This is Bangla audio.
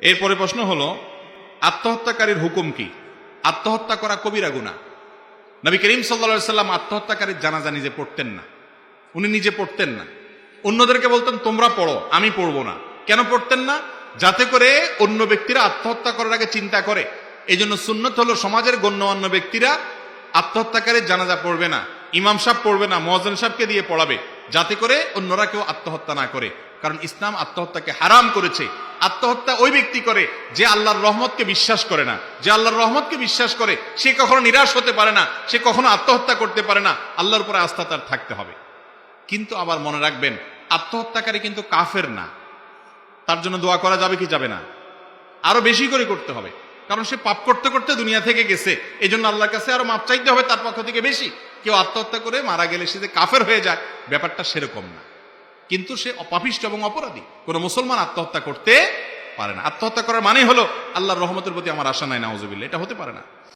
এরপরে প্রশ্ন হলো, আত্মহত্যাকারীর হুকুম কি? আত্মহত্যা করা কবিরা গুণা নবী করিম সাল্লা সাল্লাম আত্মহত্যাকারীর জানাজা নিজে পড়তেন না। উনি নিজে পড়তেন না। অন্যদেরকে বলতেন, তোমরা পড়ো, আমি পড়ব না। কেন পড়তেন না? যাতে করে অন্য ব্যক্তিরা আত্মহত্যা করার আগে চিন্তা করে। এই জন্য সুন্নত হলো সমাজের গণ্যমান্য ব্যক্তিরা আত্মহত্যাকারীর জানাজা পড়বে না, ইমাম সাহেব পড়বে না মহাজন সাহেবকে দিয়ে পড়াবে, যাতে করে অন্যরা কেউ আত্মহত্যা না করে। কারণ ইসলাম আত্মহত্যাকে হারাম করেছে। আত্মহত্যা ওই ব্যক্তি করে যে আল্লাহর রহমতকে বিশ্বাস করে না। যে আল্লাহর রহমতকে বিশ্বাস করে, সে কখনো নিরাশ হতে পারে না, সে কখনো আত্মহত্যা করতে পারে না। আল্লাহর উপরে আস্থা তার থাকতে হবে। কিন্তু আবার মনে রাখবেন, আত্মহত্যাকারী কিন্তু কাফের না। তার জন্য দোয়া করা যাবে কি যাবে না? আরও বেশি করে করতে হবে। কারণ সে পাপ করতে করতে দুনিয়া থেকে গেছে। এই জন্য আল্লাহর কাছে আরও মাপ চাইতে হবে তার পক্ষ থেকে বেশি। কেউ আত্মহত্যা করে মারা গেলে সে যে কাফের হয়ে যায়, ব্যাপারটা সেরকম না। কিন্তু সে অপাপিষ্ট এবং অপরাধী। কোনো মুসলমান আত্মহত্যা করতে পারে না। আত্মহত্যা করার মানে হলো আল্লাহর রহমতের প্রতি আমার আশা নাই নাউজুবিল্লা এটা হতে পারে না।